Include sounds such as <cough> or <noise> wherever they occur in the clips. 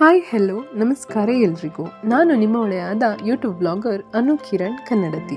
Hi hello ನಮಸ್ಕಾರ ಎಲ್ರಿಗೂ. ನಾನು ನಿಮ್ಮ ಒಳೆಯಾದ ಯೂಟ್ಯೂಬ್ ಬ್ಲಾಗರ್ ಅನು ಕಿರಣ್ ಕನ್ನಡತಿ.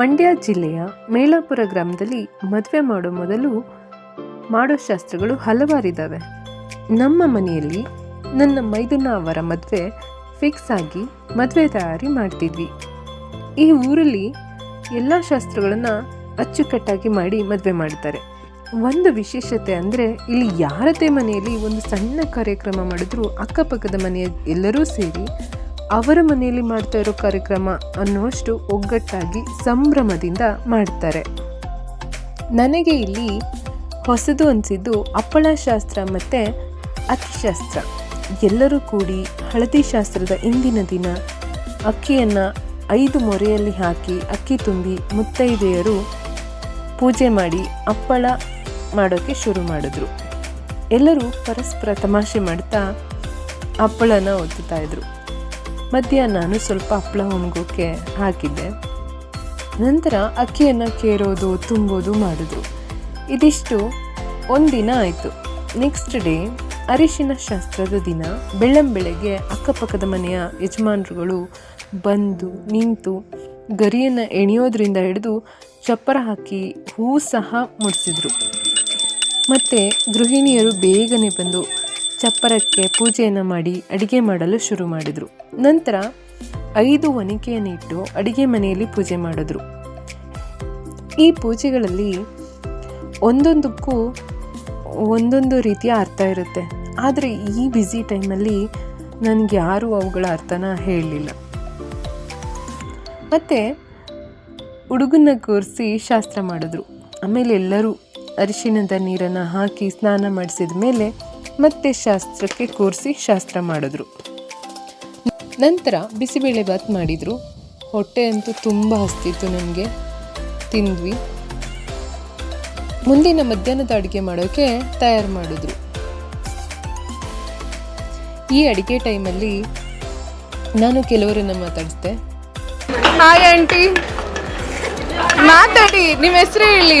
ಮಂಡ್ಯ ಜಿಲ್ಲೆಯ ಮೇಳಾಪುರ ಗ್ರಾಮದಲ್ಲಿ ಮದುವೆ ಮಾಡೋ ಮೊದಲು ಮಾಡೋ ಶಾಸ್ತ್ರಗಳು ಹಲವಾರಿದ್ದಾವೆ ನಮ್ಮ ಮನೆಯಲ್ಲಿ ನನ್ನ ಮೈದುನ ಅವರ ಮದುವೆ ಫಿಕ್ಸ್ ಆಗಿ ಮದುವೆ ತಯಾರಿ ಮಾಡ್ತಿದ್ವಿ. ಈ ಊರಲ್ಲಿ ಎಲ್ಲ ಶಾಸ್ತ್ರಗಳನ್ನು ಅಚ್ಚುಕಟ್ಟಾಗಿ ಮಾಡಿ ಮದುವೆ ಮಾಡ್ತಾರೆ. ಒಂದು ವಿಶೇಷತೆ ಅಂದರೆ ಇಲ್ಲಿ ಯಾರದೇ ಮನೆಯಲ್ಲಿ ಒಂದು ಸಣ್ಣ ಕಾರ್ಯಕ್ರಮ ಮಾಡಿದ್ರು ಅಕ್ಕಪಕ್ಕದ ಮನೆಯ ಎಲ್ಲರೂ ಸೇರಿ ಅವರ ಮನೆಯಲ್ಲಿ ಮಾಡ್ತಾ ಇರೋ ಕಾರ್ಯಕ್ರಮ ಅನ್ನುವಷ್ಟು ಒಗ್ಗಟ್ಟಾಗಿ ಸಂಭ್ರಮದಿಂದ ಮಾಡ್ತಾರೆ. ನನಗೆ ಇಲ್ಲಿ ಹೊಸದು ಅನಿಸಿದ್ದು ಅಪ್ಪಳ ಶಾಸ್ತ್ರ ಮತ್ತು ಅಕ್ಕಿಶಾಸ್ತ್ರ. ಎಲ್ಲರೂ ಕೂಡಿ ಹಳದಿ ಶಾಸ್ತ್ರದ ಇಂದಿನ ದಿನ ಅಕ್ಕಿಯನ್ನು ಐದು ಮೊರೆಯಲ್ಲಿ ಹಾಕಿ, ಅಕ್ಕಿ ತುಂಬಿ ಮುತ್ತೈದೆಯರು ಪೂಜೆ ಮಾಡಿ ಅಪ್ಪಳ ಮಾಡೋಕ್ಕೆ ಶುರು ಮಾಡಿದ್ರು. ಎಲ್ಲರೂ ಪರಸ್ಪರ ತಮಾಷೆ ಮಾಡ್ತಾ ಹಪ್ಪಳನ ಒತ್ತುತ್ತಾ ಇದ್ರು. ಮಧ್ಯಾಹ್ನ ನಾನು ಸ್ವಲ್ಪ ಹಪ್ಪಳ ಒಣಗೋಕೆ ಹಾಕಿದ್ದೆ. ನಂತರ ಅಕ್ಕಿಯನ್ನು ಕೇರೋದು, ತುಂಬೋದು ಮಾಡಿದ್ರು. ಇದಿಷ್ಟು. ಒಂದಿನ ಆಯಿತು. ನೆಕ್ಸ್ಟ್ ಡೇ ಅರಿಶಿನ ಶಾಸ್ತ್ರದ ದಿನ. ಬೆಳ್ಳಂಬೆಳಗ್ಗೆ ಅಕ್ಕಪಕ್ಕದ ಮನೆಯ ಯಜಮಾನರುಗಳು ಬಂದು ನಿಂತು ಗರಿಯನ್ನು ಎಣಿಯೋದ್ರಿಂದ ಹಿಡಿದು ಚಪ್ಪರ ಹಾಕಿ ಹೂ ಸಹ ಮುಡಿಸಿದ್ರು. ಮತ್ತು ಗೃಹಿಣಿಯರು ಬೇಗನೆ ಬಂದು ಚಪ್ಪರಕ್ಕೆ ಪೂಜೆಯನ್ನು ಮಾಡಿ ಅಡಿಗೆ ಮಾಡಲು ಶುರು ಮಾಡಿದರು. ನಂತರ ಐದು ಒನಕೆಯನ್ನು ಇಟ್ಟು ಅಡಿಗೆ ಮನೆಯಲ್ಲಿ ಪೂಜೆ ಮಾಡಿದ್ರು. ಈ ಪೂಜೆಗಳಲ್ಲಿ ಒಂದೊಂದಕ್ಕೂ ಒಂದೊಂದು ರೀತಿಯ ಅರ್ಥ ಇರುತ್ತೆ. ಆದರೆ ಈ ಬ್ಯುಸಿ ಟೈಮಲ್ಲಿ ನನಗೆ ಯಾರೂ ಅವುಗಳ ಅರ್ಥನ ಹೇಳಲಿಲ್ಲ. ಮತ್ತು ಹುಡುಗನ್ನ ಕೂರಿಸಿ ಶಾಸ್ತ್ರ ಮಾಡಿದ್ರು. ಆಮೇಲೆ ಎಲ್ಲರೂ ಅರಿಶಿಣದ ನೀರನ್ನು ಹಾಕಿ ಸ್ನಾನ ಮಾಡಿಸಿದ ಮೇಲೆ ಮತ್ತೆ ಶಾಸ್ತ್ರಕ್ಕೆ ಕೂರಿಸಿ ಶಾಸ್ತ್ರ ಮಾಡಿದ್ರು. ನಂತರ ಬಿಸಿಬೇಳೆ ಭಾತ್ ಮಾಡಿದರು. ಹೊಟ್ಟೆ ಅಂತೂ ತುಂಬ ಹಸ್ತಿತ್ತು ನನಗೆ. ತಿಂದ್ವಿ. ಮುಂದಿನ ಮಧ್ಯಾಹ್ನದ ಅಡುಗೆ ಮಾಡೋಕ್ಕೆ ತಯಾರು ಮಾಡಿದ್ರು. ಈ ಅಡುಗೆ ಟೈಮಲ್ಲಿ ನಾನು ಕೆಲವರನ್ನು ಮಾತಾಡಿಸ್ದೆ. Hi aunty. ಮಾತಾಡಿ, ನಿಮ್ಮ ಹೆಸರು ಹೇಳಿ.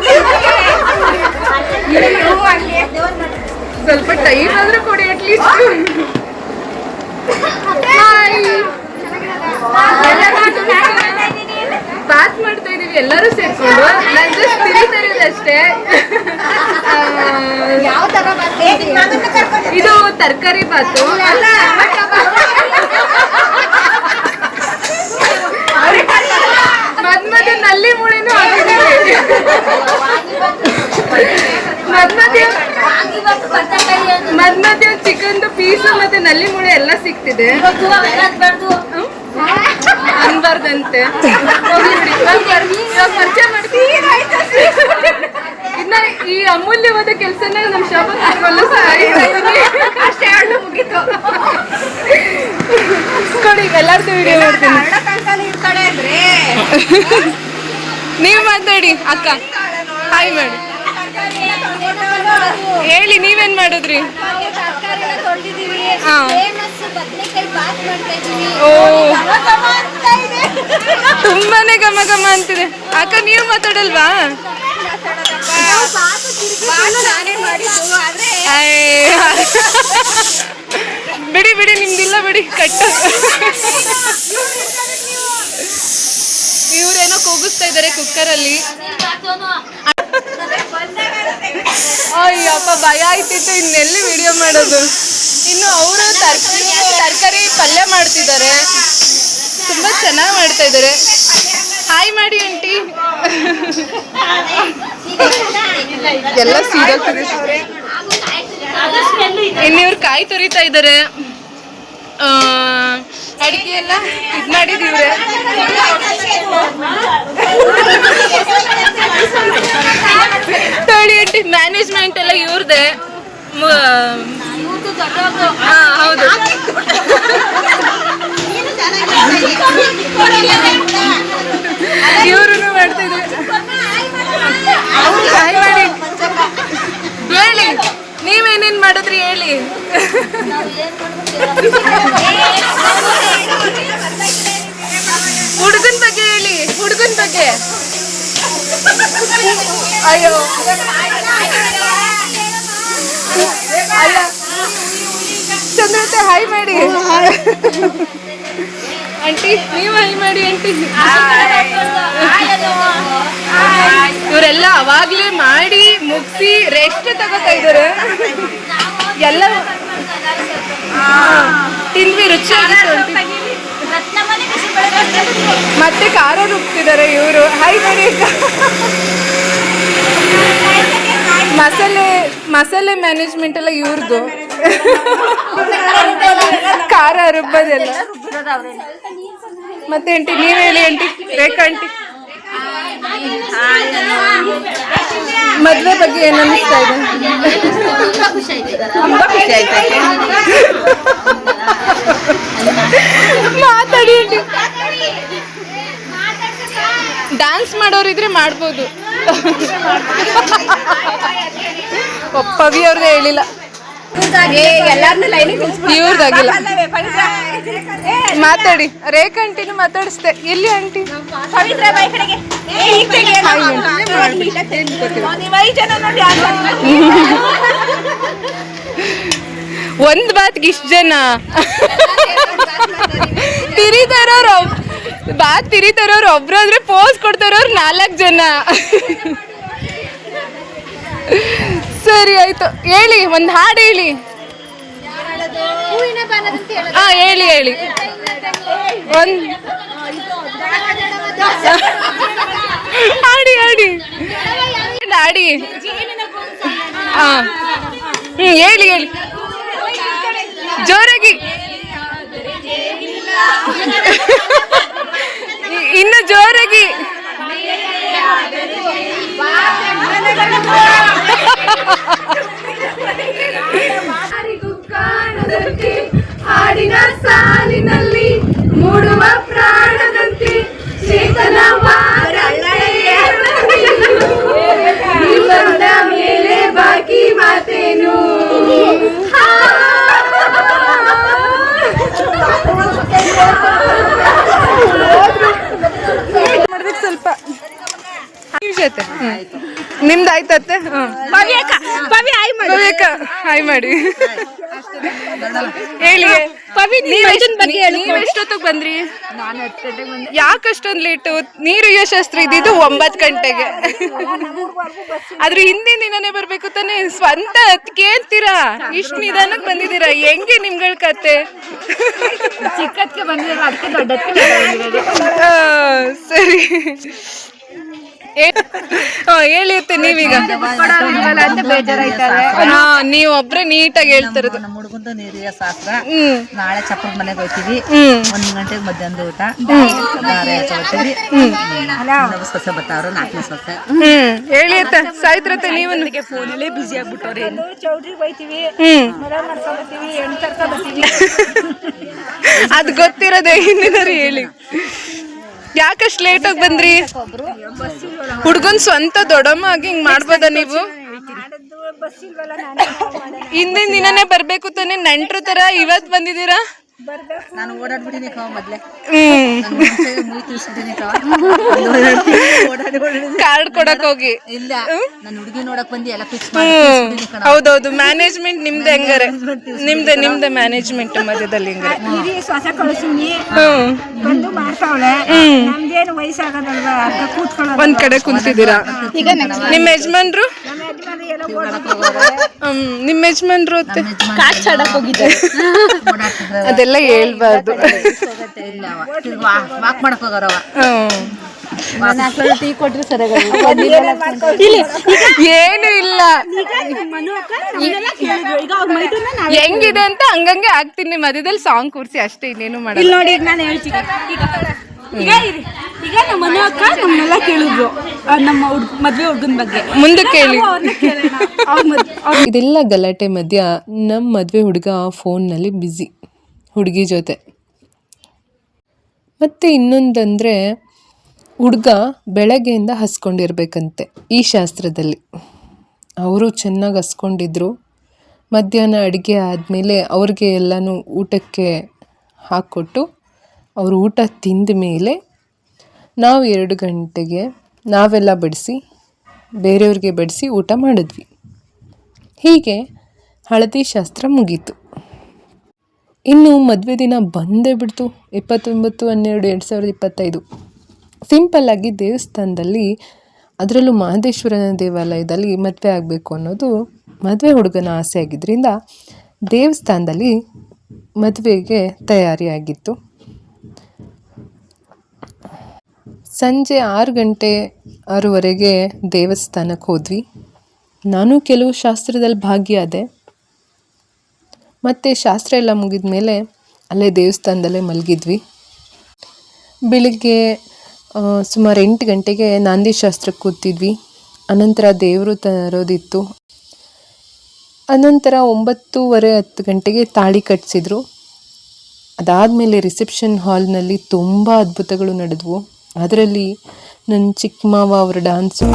ಇದು ತರಕಾರಿ ಬಾತು. ಮದ್ನಲ್ಲಿ ಮೂಳೆನೂ ಆಗಿದೆ ಮಧ್ಯ ಮದ್ ಮಧ್ಯ ಚಿಕನ್ದು ಪೀಸು ಮತ್ತೆ ನಲ್ಲಿ ಮೂಳೆ ಎಲ್ಲ ಸಿಗ್ತಿದೆ. ಅನ್ಬಾರ್ದಂತೆ. ಇನ್ನ ಈ ಅಮೂಲ್ಯವಾದ ಕೆಲಸನ ನಮ್ಮ ಶಾಪ ತಗೊಳ್ಳೋ ಅಷ್ಟೇ ಹಣ್ಣು ಮುಗೀತು ಕೊಡಿ ಎಲ್ಲಾರ್ದು ವಿಡಿಯೋ ಮಾಡ್ತೀನಿ ನೀವು ಮಾತಾಡಿ, ಅಕ್ಕ. ಹಾಯ್ ಮಾಡಿ ಹೇಳಿ, ನೀವೇನ್ ಮಾಡಿದ್ರಿ. ಓ. ತುಂಬಾನೇ ಘಮ ಘಮ ಅಂತಿದೆ. ಅಕ್ಕ, ನೀವು ಮಾತಾಡಲ್ವಾ. ಬಿಡಿ ಬಿಡಿ, ನಿಮ್ದಿಲ್ಲ ಬಿಡಿ ಕಟ್ಟು ಇವ್ರೇನೋ ಕೂಗಿಸ್ತಾ ಇದಾರೆ ಕುಕ್ಕರಲ್ಲಿ. ಅಯ್ಯಪ್ಪ ಭಯ ಆಯ್ತಿತ್ತು. ಇನ್ನೆಲ್ಲಿ ವಿಡಿಯೋ ಮಾಡೋದು? ಇನ್ನು ಅವರು ತರಕಾರಿ ತರಕಾರಿ ಪಲ್ಯ ಮಾಡ್ತಿದ್ದಾರೆ. ತುಂಬಾ ಚೆನ್ನಾಗಿ ಮಾಡ್ತಾ ಇದ್ದಾರೆ. ಹಾಯ್ ಮಾಡಿ ಆಂಟಿ ಎಲ್ಲ ಇನ್ನು ಇವ್ರು ಕಾಯಿ ತುರಿತಾ ಇದ್ದಾರೆ. ಅಡಿಕೆ ಎಲ್ಲ ಇದು ಮಾಡಿದೀವ್ರೆ ತಳಿ ಮ್ಯಾನೇಜ್ಮೆಂಟ್ ಎಲ್ಲ ಇವ್ರದೆ ಹೌದು ಇವ್ರು ಮಾಡ್ತಿದ್ರು ಹೇಳಿ ನೀವೇನೇನ್ ಮಾಡಿದ್ರಿ ಹೇಳಿ ಬಗ್ಗೆ ಅಯ್ಯೋ ಅಲ್ಲ ಚಂದ್ರತೆ ಹೈ ಮಾಡಿ ಆಂಟಿ ನೀವು ಹೈ ಮಾಡಿ ಆಂಟಿ. ಇವರೆಲ್ಲ ಅವಾಗ್ಲೇ ಮಾಡಿ ಮುಗಿಸಿ ರೆಸ್ಟ್ ತಗೋತಾ ಇದಾರೆ ಎಲ್ಲ ತಿಂದ್ವಿ ರುಚಿಯಾಗಿತ್ತು ಮತ್ತೆ ಖಾರ ರುಬ್ತಿದ್ದಾರೆ ಇವರು. ಹೈ ಮಾಡಿ ಮಸಾಲೆ ಮಸಾಲೆ ಮ್ಯಾನೇಜ್ಮೆಂಟ್ ಎಲ್ಲ ಇವ್ರದ್ದು ಖಾರ ರುಬ್ಬೋದೆಲ್ಲ. ಮತ್ತೆ ಆಂಟಿ, ನೀವ್ ಹೇಳಿ ಆಂಟಿ. ರೇಖಾ ಮದ್ವೆ ಬಗ್ಗೆ ತುಂಬಾ ಖುಷಿ ಇದೆ ಮಾತಾಡಿ ಡ್ಯಾನ್ಸ್ ಇದ್ರೆ ಮಾಡ್ಬೋದು ಒಪ್ಪವಿ ಪವಿ ಅವ್ರದ್ದು ಹೇಳಿಲ್ಲ ಇವ್ರದ್ದಾಗಿಲ್ಲ ಮಾತಾಡಿ. ರೇಖ ಆಂಟಿನೂ ಮಾತಾಡಿಸ್ದೆ ಎಲ್ಲಿ ಆಂಟಿ. ಒಂದ್ ಬಾತ್ಗೆ ಇಷ್ಟ ಜನ? ತಿರಿತಾರವ್ರು ಬಾತ್ ತಿರಿತಾರವ್ರು ಒಬ್ರು ಆದ್ರೆ ಪೋಸ್ ಕೊಡ್ತಾರವ್ರು ನಾಲ್ಕು ಜನ. ಸರಿ ಆಯ್ತು. ಹೇಳಿ ಒಂದ್ ಹಾಡು ಹೇಳಿ. ಹಾ ಹೇಳಿ ಹೇಳಿ. ಒಂದ್ ಹಾಡಿ ಹಾಡಿ. ಹಾಡಿ. ಹಾ. ಹ್ಮ್ ಹೇಳಿ ಹೇಳಿ. ಜೋರಾಗಿ. ಇನ್ನು ಜೋರಾಗಿ. ಜೊತೆ ನಿಮ್ದು ಆಯ್ತತ್ತೆ ಪವಿ ಹಾಯ್ ಮಾಡಿ. ಹೇಳಿ. ಪವಿ ನೀವ್ ಎಷ್ಟೊತ್ತಿಗೆ ಬಂದ್ರಿ? ಯಾಕೆ ಅಷ್ಟೊಂದು ಲೇಟು ನೀರು ಯಶಸ್ತ್ರ ಶಾಸ್ತ್ರ ಇದ್ದಿದ್ದು ಒಂಬತ್ತು ಗಂಟೆಗೆ. ಆದ್ರೆ ಹಿಂದಿನ ದಿನನೇ ಬರ್ಬೇಕು ತಾನೆ. ಸ್ವಂತ ಕೇಳ್ತೀರಾ? ಇಷ್ಟು ನಿಧಾನಕ್ಕೆ ಬಂದಿದ್ದೀರಾ? ಹೆಂಗೆ ನಿಮ್ಗಳ ಕತೆ? ಚಿಕ್ಕದ್ಕೆ ಬಂದಿರಲ್ಲ ಅದಕ್ಕೆ ದೊಡ್ಡದಕ್ಕೆ ಸರಿ. ಏ- ಆ, ಹೇಳಿ ಅತ್ತೆ ನೀವೀಗ. ಹಾ ನೀವ್ ಒಬ್ರೆ ನೀಟಾಗಿ ಹೇಳ್ತಿರೋದು. ನಮ್ಮ ಹುಡುಗಂದ ನೀರಿಯ ಶಾಸ್ತ್ರ. ನಾಳೆ ಚಪ್ಪರ ಮನೆಗೆ ಹೋಗ್ತೀವಿ. ಒಂದ್ ಗಂಟೆಗೆ ಮಧ್ಯಾಹ್ನದ ಊಟ. ದಾರೆ ತಗೋತೀವಿ ಇನ್ನೊಬ್ಬ ಸೊಸೆ ಬರ್ತಾವ್ರ ನಾಲ್ಕನೇ ಸೊಸೆ. ಹ್ಮ್. ಹೇಳಿ ಅತ್ತ ನೀವು ನೀವು ಫೋನಲ್ಲೇ ಬ್ಯುಸಿ ಆಗ್ಬಿಟ್ಟವ್ರೆ. ಚೌಟ್ರಿಗೆ ಹೋಯ್ತೀವಿ. ಹ್ಮ್. ಮರ ಮಾಡ್ಕೊಂಬತ್ತೀವಿ ಹೆಣ್ಣು ಕರ್ಕೊಂಬತ್ತೀವಿ <laughs> ಅದ್ ಗೊತ್ತಿರೋದೇ ಹಿಂದಿನ ಹೇಳಿ. ಯಾಕಷ್ಟು ಲೇಟಾಗಿ ಬಂದ್ರಿ? ಹುಡ್ಗನ್ ಸ್ವಂತ ದೊಡಮ್ಮ ಆಗಿ ಹಿಂಗ್ ಮಾಡ್ಬೋದ ನೀವು? ಹಿಂದಿನ ದಿನನೇ ಬರ್ಬೇಕು ತಾನೆ ನೆಂಟ್ರ ತರ ಇವತ್ ಬಂದಿದ್ದೀರಾ? ನಾನು ಓಡಾಡ್ಬಿಟ್ಟಿನಿ ಕವ ಮೊದ್ಲೆ. ಹ್ಮ್. ಕಾರ್ಡ್ ಕೊಡಕ್ ಹೋಗಿ. ಇಲ್ಲ. ನನ್ನ ಹುಡುಗಿ ನೋಡಕ್ ಬಂದಿ ಎಲ್ಲ ಫಿಕ್ಸ್ ಹೌದೌದು. ಮ್ಯಾನೇಜ್ಮೆಂಟ್ ನಿಮ್ದೆ ಹೆಂಗಾರೆ. ನಿಮ್ದೆ ನಿಮ್ದೆ ಮ್ಯಾನೇಜ್ಮೆಂಟ್ ಮಧ್ಯದಲ್ಲಿ ಹಿಂಗ್ ಹಿರಿ ಶ್ವಾಸ ಕಳಿಸಿನಿ. ಬಂದು ಮಾಡ್ತಾವಳೆ. ನಮ್ದೇನು ವಯಸ್ಸಾಗದಲ್ವಾ? ಅರ್ಧ ಕೂತ್ಕೊಳ್ಳೋದು ಒಂದ್ ಕಡೆ ಕುಂತಿದ್ದೀರಾ? ನಿಮ್ ಯಜಮಾನ್ರು ನಮ್ಮ ಯಜಮಾನ್ರು? ಏನೋ ಓಡ್ಬಿಟ್ಟು ಹ್ಮ್ ನಿಮ್ ಯಜಮಾನ್ರು ಓಡಾಡ್ತಿದ್ರೆ ಅದೆಲ್ಲ ಹೇಳ್ಬಾರ್ದು. ಇಲ್ಲ ಅವ. ವಾಕ್ ಮಾಡಕ್ ಹೋಗೋರವ ಹ್ಮ್. ಟೀ ಕೊಟ್ರೆ ಸರಿಯಾಗಿ ಏನು ಇಲ್ಲ. ಹೆಂಗಿದೆ ಅಂತ ಹಂಗಂಗೆ ಆಗ್ತೀನಿ ಮಧ್ಯದಲ್ಲಿ ಸಾಂಗ್ ಕೂರ್ಸಿ ಅಷ್ಟೇ ಇನ್ನೇನು ಮಾಡಿ ಇಲ್ಲಿ ನೋಡಿ ಈಗ ನಾನು ಹೇಳ್ತೀನಿ. ಈಗ ಈಗ ಇರಿ. ಈಗ ನಮ್ಮ ಮನೆ ಅಕ್ಕ ನಮ್ಮನ್ನೆಲ್ಲ ಕೇಳಿದ್ರು. ಆ, ನಮ್ಮ ಹುಡ್ಗ ಮದ್ವೆ ಹುಡ್ಗನ ಬಗ್ಗೆ. ಮುಂದಕ್ಕೆ ಕೇಳಿ. ಅವ್ರನ್ನ ಕೇಳೋಣ. ಅವ್ರ ಮದ್ ಇದೆಲ್ಲ ಗಲಾಟೆ ಮಧ್ಯ ನಮ್ಮ ಮದುವೆ ಹುಡುಗ ಫೋನ್ನಲ್ಲಿ ಬ್ಯುಸಿ ಹುಡುಗಿ ಜೊತೆ. ಮತ್ತು ಇನ್ನೊಂದಂದರೆ ಹುಡುಗ ಬೆಳಗ್ಗೆಯಿಂದ ಹಸ್ಕೊಂಡಿರ್ಬೇಕಂತೆ ಈ ಶಾಸ್ತ್ರದಲ್ಲಿ. ಅವರು ಚೆನ್ನಾಗಿ ಹಸ್ಕೊಂಡಿದ್ರು. ಮಧ್ಯಾಹ್ನ ಅಡುಗೆ ಆದಮೇಲೆ ಅವ್ರಿಗೆ ಎಲ್ಲನೂ ಊಟಕ್ಕೆ ಹಾಕ್ಕೊಟ್ಟು ಅವರು ಊಟ ತಿಂದ ಮೇಲೆ ನಾವು ಎರಡು ಗಂಟೆಗೆ ನಾವೆಲ್ಲ ಬಡಿಸಿ, ಬೇರೆಯವ್ರಿಗೆ ಬಡಿಸಿ ಊಟ ಮಾಡಿದ್ವಿ. ಹೀಗೆ ಹಳದಿ ಶಾಸ್ತ್ರ ಮುಗೀತು. ಇನ್ನು ಮದುವೆ ದಿನ ಬಂದೇ ಬಿಡ್ತು. ಇಪ್ಪತ್ತೊಂಬತ್ತು, ಹನ್ನೆರಡು, ಎರಡು ಸಾವಿರದ ಇಪ್ಪತ್ತೈದು. ಸಿಂಪಲ್ಲಾಗಿ ದೇವಸ್ಥಾನದಲ್ಲಿ, ಅದರಲ್ಲೂ ಮಹದೇಶ್ವರನ ದೇವಾಲಯದಲ್ಲಿ ಮದುವೆ ಆಗಬೇಕು ಅನ್ನೋದು ಮದುವೆ ಹುಡುಗನ ಆಸೆ ಆಗಿದ್ದರಿಂದ ದೇವಸ್ಥಾನದಲ್ಲಿ ಮದುವೆಗೆ ತಯಾರಿಯಾಗಿತ್ತು. ಸಂಜೆ ಆರು ಗಂಟೆ ಆರೂವರೆಗೆ ದೇವಸ್ಥಾನಕ್ಕೆ ಹೋದ್ವಿ. ನಾನು ಕೆಲವು ಶಾಸ್ತ್ರದಲ್ಲಿ ಭಾಗಿಯಾದೆ. ಮತ್ತು ಶಾಸ್ತ್ರ ಎಲ್ಲ ಮುಗಿದ ಮೇಲೆ ಅಲ್ಲೇ ದೇವಸ್ಥಾನದಲ್ಲೇ ಮಲಗಿದ್ವಿ. ಬೆಳಿಗ್ಗೆ ಸುಮಾರು ಎಂಟು ಗಂಟೆಗೆ ನಾಂದಿ ಶಾಸ್ತ್ರಕ್ಕೆ ಕೂತಿದ್ವಿ. ಅನಂತರ ದೇವರು ತರೋದಿತ್ತು. ಅನಂತರ ಒಂಬತ್ತೂವರೆ ಹತ್ತು ಗಂಟೆಗೆ ತಾಳಿ ಕಟ್ಟಿಸಿದ್ರು ಅದಾದಮೇಲೆ ರಿಸೆಪ್ಷನ್ ಹಾಲ್ನಲ್ಲಿ ತುಂಬ ಅದ್ಭುತಗಳು ನಡೆದವು. ಅದರಲ್ಲಿ ನನ್ನ ಚಿಕ್ಕ ಮಾವ ಅವರ ಡ್ಯಾನ್ಸು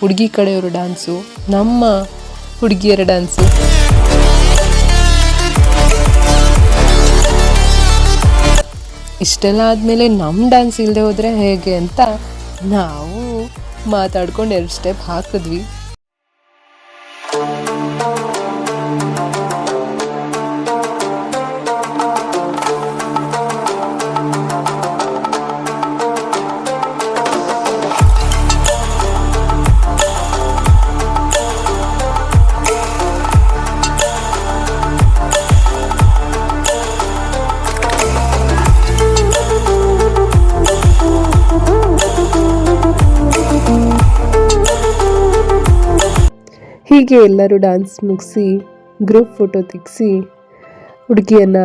ಹುಡುಗಿ ಕಡೆಯವರು ಡ್ಯಾನ್ಸು ನಮ್ಮ ಹುಡುಗಿಯರ ಡ್ಯಾನ್ಸು ಇಷ್ಟೆಲ್ಲ ಆದಮೇಲೆ ನಮ್ಮ ಡ್ಯಾನ್ಸ್ ಇಲ್ಲದೆ ಹೋದರೆ ಹೇಗೆ ಅಂತ ನಾವು ಮಾತಾಡ್ಕೊಂಡು ಎರಡು ಸ್ಟೆಪ್ ಹಾಕಿದ್ವಿ. ಹೀಗೆ ಎಲ್ಲರೂ ಡ್ಯಾನ್ಸ್ ಮುಗಿಸಿ ಗ್ರೂಪ್ ಫೋಟೋ ತೆಗೆಸಿ, ಹುಡುಗಿಯನ್ನು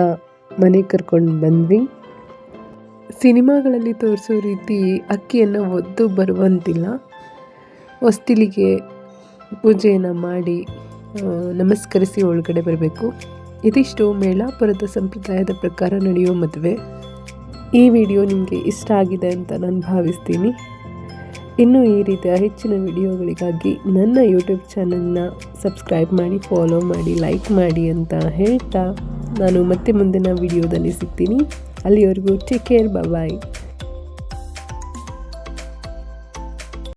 ಮನೆಗೆ ಕರ್ಕೊಂಡು ಬಂದ್ವಿ. ಸಿನಿಮಾಗಳಲ್ಲಿ ತೋರಿಸೋ ರೀತಿ ಅಕ್ಕಿಯನ್ನು ಒದ್ದು ಬರುವಂತಿಲ್ಲ. ಹೊಸ್ತಿಲಿಗೆ ಪೂಜೆಯನ್ನು ಮಾಡಿ ನಮಸ್ಕರಿಸಿ ಒಳಗಡೆ ಬರಬೇಕು. ಇದಿಷ್ಟು ಮೇಳಾಪುರದ ಸಂಪ್ರದಾಯದ ಪ್ರಕಾರ ನಡೆಯುವ ಮದುವೆ. ಈ ವಿಡಿಯೋ ನಿಮಗೆ ಇಷ್ಟ ಆಗಿದೆ ಅಂತ ನಾನು ಭಾವಿಸ್ತೀನಿ. ಇನ್ನೂ ಈ ರೀತಿಯ ಹೆಚ್ಚಿನ ವಿಡಿಯೋಗಳಿಗಾಗಿ ನನ್ನ ಯೂಟ್ಯೂಬ್ ಚಾನಲ್ನ ಸಬ್ಸ್ಕ್ರೈಬ್ ಮಾಡಿ ಫಾಲೋ ಮಾಡಿ ಲೈಕ್ ಮಾಡಿ ಅಂತ ಹೇಳ್ತಾ ನಾನು ಮತ್ತೆ ಮುಂದಿನ ವಿಡಿಯೋದಲ್ಲಿ ಸಿಗ್ತೀನಿ. ಅಲ್ಲಿವರೆಗೂ ಟೇಕ್ ಕೇರ್ ಬಾಯ್